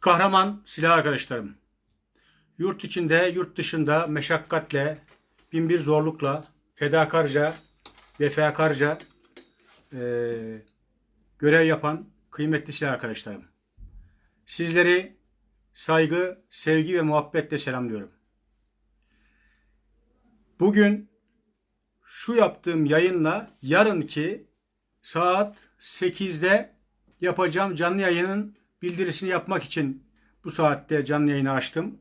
Kahraman silah arkadaşlarım. Yurt içinde, yurt dışında meşakkatle, binbir zorlukla, fedakarca, vefakarca eee, görev yapan kıymetli silah arkadaşlarım. Sizleri saygı, sevgi ve muhabbetle selamlıyorum. Bugün şu yaptığım yayınla yarınki saat 8'de yapacağım canlı yayının bildirisini yapmak için bu saatte canlı yayını açtım.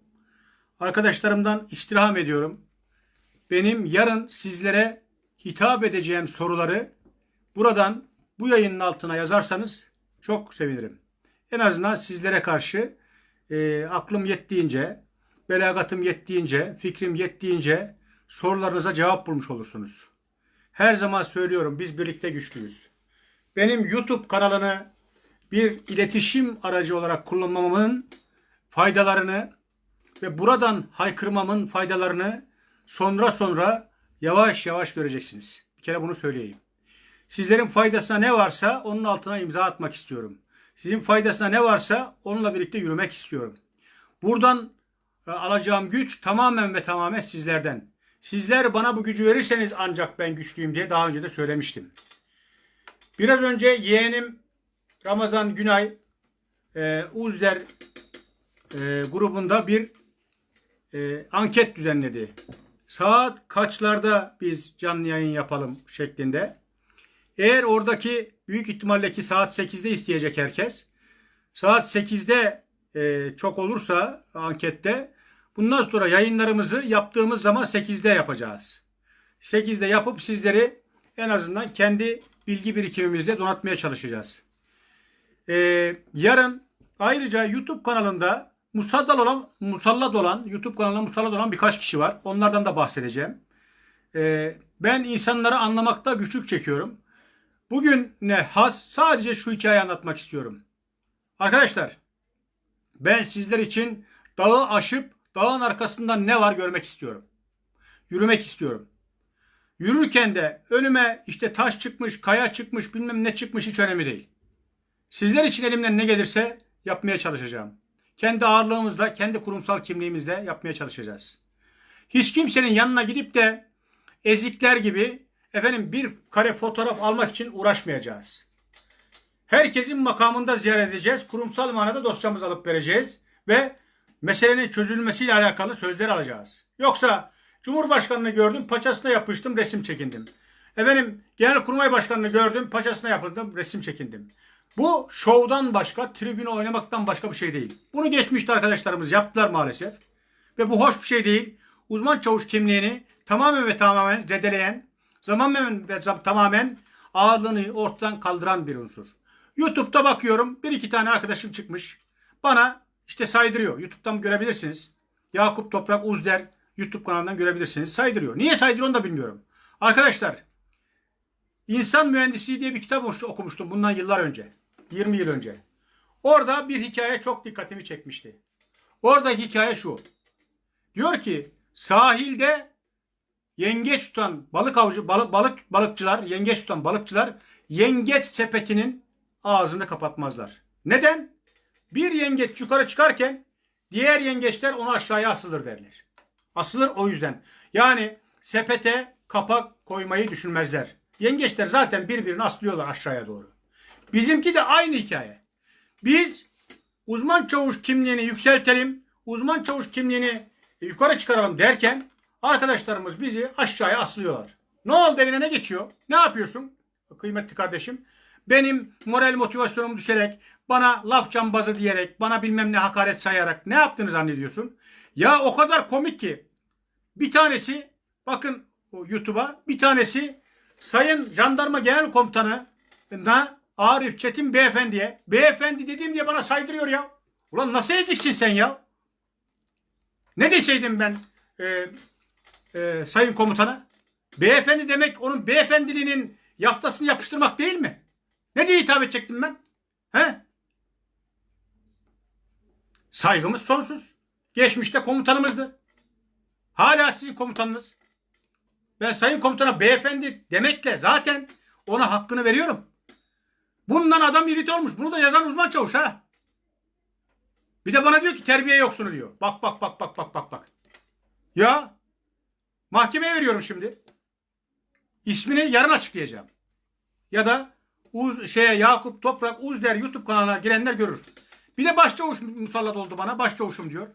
Arkadaşlarımdan istirham ediyorum. Benim yarın sizlere hitap edeceğim soruları buradan bu yayının altına yazarsanız çok sevinirim. En azından sizlere karşı e, aklım yettiğince, belagatım yettiğince, fikrim yettiğince sorularınıza cevap bulmuş olursunuz. Her zaman söylüyorum biz birlikte güçlüyüz. Benim YouTube kanalını bir iletişim aracı olarak kullanmamın faydalarını ve buradan haykırmamın faydalarını sonra sonra yavaş yavaş göreceksiniz. Bir kere bunu söyleyeyim. Sizlerin faydasına ne varsa onun altına imza atmak istiyorum. Sizin faydasına ne varsa onunla birlikte yürümek istiyorum. Buradan e, alacağım güç tamamen ve tamamen sizlerden. Sizler bana bu gücü verirseniz ancak ben güçlüyüm diye daha önce de söylemiştim. Biraz önce yeğenim Ramazan Günay e, Uzder e, grubunda bir e, anket düzenledi. Saat kaçlarda biz canlı yayın yapalım şeklinde. Eğer oradaki büyük ihtimalle ki saat 8'de isteyecek herkes. Saat 8'de e, çok olursa ankette bundan sonra yayınlarımızı yaptığımız zaman 8'de yapacağız. 8'de yapıp sizleri en azından kendi bilgi birikimimizle donatmaya çalışacağız. Ee, yarın ayrıca YouTube kanalında musallat olan, musallat olan YouTube kanalında musallat olan birkaç kişi var. Onlardan da bahsedeceğim. Ee, ben insanları anlamakta güçlük çekiyorum. Bugün ne has sadece şu hikayeyi anlatmak istiyorum. Arkadaşlar ben sizler için dağı aşıp dağın arkasından ne var görmek istiyorum. Yürümek istiyorum. Yürürken de önüme işte taş çıkmış, kaya çıkmış, bilmem ne çıkmış hiç önemli değil. Sizler için elimden ne gelirse yapmaya çalışacağım. Kendi ağırlığımızla, kendi kurumsal kimliğimizle yapmaya çalışacağız. Hiç kimsenin yanına gidip de ezikler gibi efendim bir kare fotoğraf almak için uğraşmayacağız. Herkesin makamında ziyaret edeceğiz. Kurumsal manada dosyamızı alıp vereceğiz ve meselenin çözülmesiyle alakalı sözler alacağız. Yoksa Cumhurbaşkanını gördüm, paçasına yapıştım, resim çekindim. Efendim Genelkurmay Başkanını gördüm, paçasına yapıldım, resim çekindim. Bu şovdan başka, tribüne oynamaktan başka bir şey değil. Bunu geçmişte arkadaşlarımız yaptılar maalesef. Ve bu hoş bir şey değil. Uzman çavuş kimliğini tamamen ve tamamen zedeleyen, zaman ve tamamen ağırlığını ortadan kaldıran bir unsur. YouTube'da bakıyorum bir iki tane arkadaşım çıkmış. Bana işte saydırıyor. YouTube'dan görebilirsiniz. Yakup Toprak Uzder YouTube kanalından görebilirsiniz. Saydırıyor. Niye saydırıyor onu da bilmiyorum. Arkadaşlar İnsan Mühendisliği diye bir kitap okumuştum bundan yıllar önce. 20 yıl önce. Orada bir hikaye çok dikkatimi çekmişti. Orada hikaye şu. Diyor ki sahilde yengeç tutan balık avcı balık, balık balıkçılar, yengeç tutan balıkçılar yengeç sepetinin ağzını kapatmazlar. Neden? Bir yengeç yukarı çıkarken diğer yengeçler onu aşağıya asılır derler. Asılır o yüzden. Yani sepete kapak koymayı düşünmezler. Yengeçler zaten birbirini aslıyorlar aşağıya doğru. Bizimki de aynı hikaye. Biz uzman çavuş kimliğini yükseltelim, uzman çavuş kimliğini yukarı çıkaralım derken arkadaşlarımız bizi aşağıya aslıyorlar. Ne oldu eline ne geçiyor? Ne yapıyorsun? Kıymetli kardeşim. Benim moral motivasyonumu düşerek, bana laf cambazı diyerek, bana bilmem ne hakaret sayarak ne yaptığını zannediyorsun? Ya o kadar komik ki. Bir tanesi, bakın YouTube'a, bir tanesi Sayın Jandarma Genel Komutanı na Arif Çetin Beyefendi'ye, beyefendi dediğim diye bana saydırıyor ya. Ulan nasıl eziksin sen ya? Ne deseydim ben e, e, Sayın Komutana? Beyefendi demek onun beyefendiliğinin yaftasını yapıştırmak değil mi? Ne diye hitap edecektim ben? He? Saygımız sonsuz. Geçmişte komutanımızdı. Hala sizin komutanınız. Ben sayın komutana beyefendi demekle zaten ona hakkını veriyorum. Bundan adam irite olmuş. Bunu da yazan uzman çavuş ha. Bir de bana diyor ki terbiye yoksunu diyor. Bak bak bak bak bak bak bak. Ya mahkemeye veriyorum şimdi. İsmini yarın açıklayacağım. Ya da Uz şeye Yakup Toprak Uzder YouTube kanalına girenler görür. Bir de başçavuş musallat oldu bana. Başçavuşum diyor.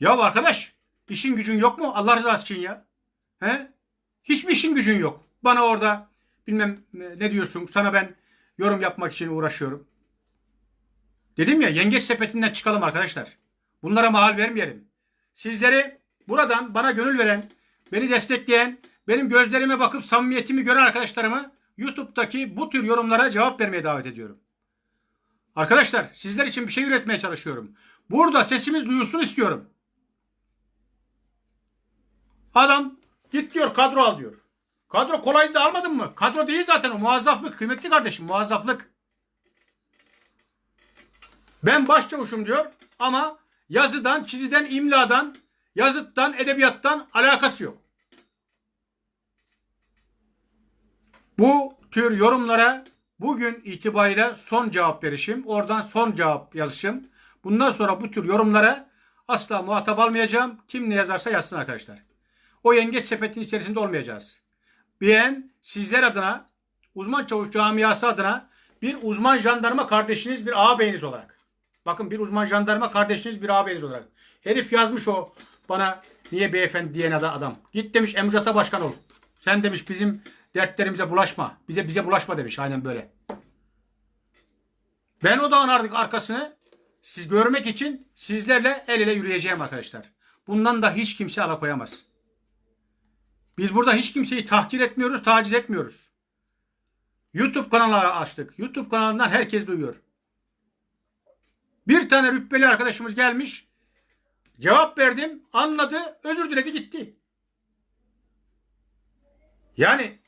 Ya arkadaş işin gücün yok mu? Allah rızası için ya. He? Hiçbir işin gücün yok. Bana orada bilmem ne diyorsun. Sana ben yorum yapmak için uğraşıyorum. Dedim ya yengeç sepetinden çıkalım arkadaşlar. Bunlara mahal vermeyelim. Sizleri buradan bana gönül veren, beni destekleyen, benim gözlerime bakıp samimiyetimi gören arkadaşlarımı YouTube'daki bu tür yorumlara cevap vermeye davet ediyorum. Arkadaşlar sizler için bir şey üretmeye çalışıyorum. Burada sesimiz duyulsun istiyorum. Adam git diyor kadro al diyor. Kadro kolay da almadın mı? Kadro değil zaten o muazzaflık. Kıymetli kardeşim muazzaflık. Ben başçavuşum diyor ama yazıdan, çiziden, imladan, yazıttan, edebiyattan alakası yok. Bu tür yorumlara bugün itibariyle son cevap verişim. Oradan son cevap yazışım. Bundan sonra bu tür yorumlara asla muhatap almayacağım. Kim ne yazarsa yazsın arkadaşlar. O yengeç sepetin içerisinde olmayacağız. Ben sizler adına, uzman çavuş camiası adına bir uzman jandarma kardeşiniz, bir ağabeyiniz olarak. Bakın bir uzman jandarma kardeşiniz, bir ağabeyiniz olarak. Herif yazmış o bana niye beyefendi diyen adam. Git demiş Emrata Başkan ol. Sen demiş bizim dertlerimize bulaşma. Bize bize bulaşma demiş. Aynen böyle. Ben o dağın artık arkasını siz görmek için sizlerle el ele yürüyeceğim arkadaşlar. Bundan da hiç kimse alakoyamaz. Biz burada hiç kimseyi tahkir etmiyoruz, taciz etmiyoruz. YouTube kanalı açtık. YouTube kanalından herkes duyuyor. Bir tane rütbeli arkadaşımız gelmiş. Cevap verdim, anladı, özür diledi gitti. Yani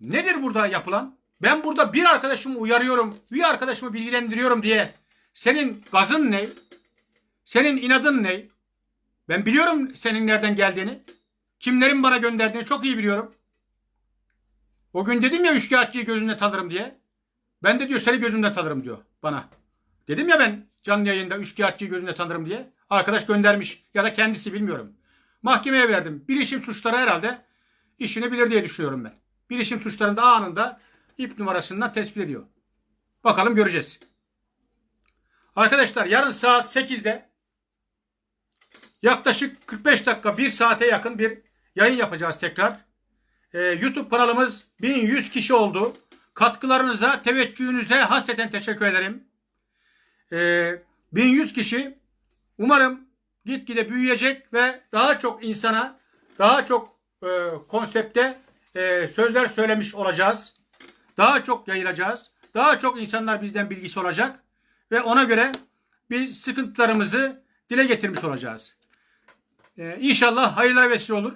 nedir burada yapılan? Ben burada bir arkadaşımı uyarıyorum, bir arkadaşımı bilgilendiriyorum diye senin gazın ne? Senin inadın ne? Ben biliyorum senin nereden geldiğini. Kimlerin bana gönderdiğini çok iyi biliyorum. O gün dedim ya üçkağıtçıyı gözünde tanırım diye. Ben de diyor seni gözünde tanırım diyor bana. Dedim ya ben canlı yayında üçkağıtçıyı gözünde tanırım diye. Arkadaş göndermiş ya da kendisi bilmiyorum. Mahkemeye verdim. Bilişim suçları herhalde işini bilir diye düşünüyorum ben. Bilişim suçlarında anında ip numarasından tespit ediyor. Bakalım göreceğiz. Arkadaşlar yarın saat 8'de yaklaşık 45 dakika 1 saate yakın bir yayın yapacağız tekrar. Ee, YouTube kanalımız 1100 kişi oldu. Katkılarınıza, teveccühünüze hasreten teşekkür ederim. Ee, 1100 kişi umarım gitgide büyüyecek ve daha çok insana, daha çok e, konsepte e, sözler söylemiş olacağız. Daha çok yayılacağız. Daha çok insanlar bizden bilgisi olacak. Ve ona göre biz sıkıntılarımızı dile getirmiş olacağız. Ee, inşallah hayırlara vesile olur.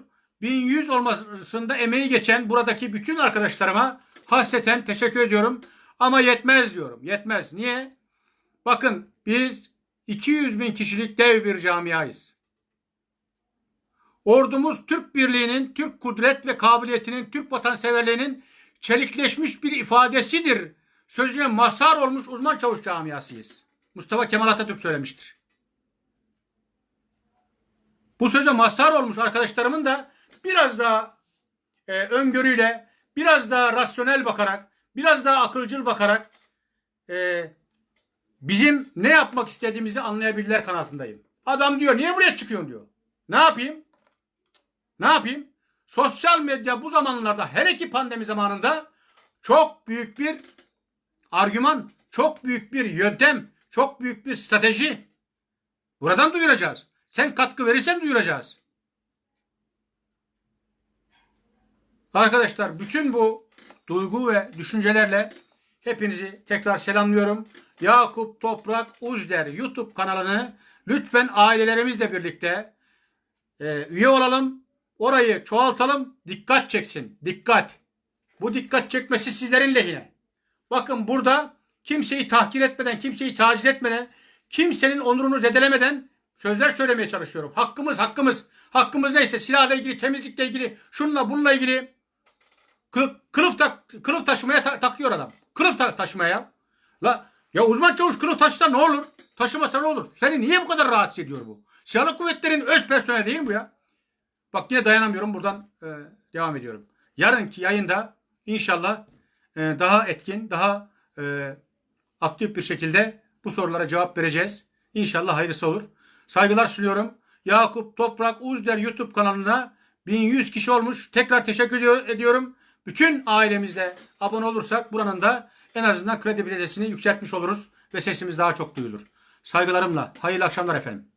1100 olmasında emeği geçen buradaki bütün arkadaşlarıma hasreten teşekkür ediyorum. Ama yetmez diyorum. Yetmez. Niye? Bakın biz 200 bin kişilik dev bir camiayız. Ordumuz Türk birliğinin, Türk kudret ve kabiliyetinin, Türk vatanseverliğinin çelikleşmiş bir ifadesidir. Sözüne mazhar olmuş uzman çavuş camiasıyız. Mustafa Kemal Atatürk söylemiştir. Bu söze mazhar olmuş arkadaşlarımın da biraz daha e, öngörüyle, biraz daha rasyonel bakarak, biraz daha akılcıl bakarak e, bizim ne yapmak istediğimizi anlayabilirler kanaatindeyim. Adam diyor niye buraya çıkıyorsun diyor. Ne yapayım? Ne yapayım? Sosyal medya bu zamanlarda her iki pandemi zamanında çok büyük bir argüman, çok büyük bir yöntem, çok büyük bir strateji. Buradan duyuracağız. Sen katkı verirsen duyuracağız. Arkadaşlar bütün bu duygu ve düşüncelerle hepinizi tekrar selamlıyorum. Yakup Toprak Uzder YouTube kanalını lütfen ailelerimizle birlikte e, üye olalım. Orayı çoğaltalım. Dikkat çeksin. Dikkat. Bu dikkat çekmesi sizlerin lehine. Bakın burada kimseyi tahkir etmeden, kimseyi taciz etmeden, kimsenin onurunu zedelemeden sözler söylemeye çalışıyorum. Hakkımız, hakkımız. Hakkımız neyse silahla ilgili, temizlikle ilgili, şunla bununla ilgili kılıf, kılıf, tak, kılıf taşımaya ta- takıyor adam. Kılıf ta- taşımaya. La, Ya uzman çavuş kılıç taşısa ne olur? Taşımasa ne olur? Seni niye bu kadar rahatsız ediyor bu? Silahlı kuvvetlerin öz personeli değil mi bu ya? Bak yine dayanamıyorum buradan e, devam ediyorum. Yarınki yayında inşallah e, daha etkin, daha e, aktif bir şekilde bu sorulara cevap vereceğiz. İnşallah hayırlısı olur. Saygılar sunuyorum. Yakup Toprak Uzder YouTube kanalına 1100 kişi olmuş. Tekrar teşekkür ediyor- ediyorum. Bütün ailemizle abone olursak buranın da en azından kredibilitesini yükseltmiş oluruz ve sesimiz daha çok duyulur. Saygılarımla. Hayırlı akşamlar efendim.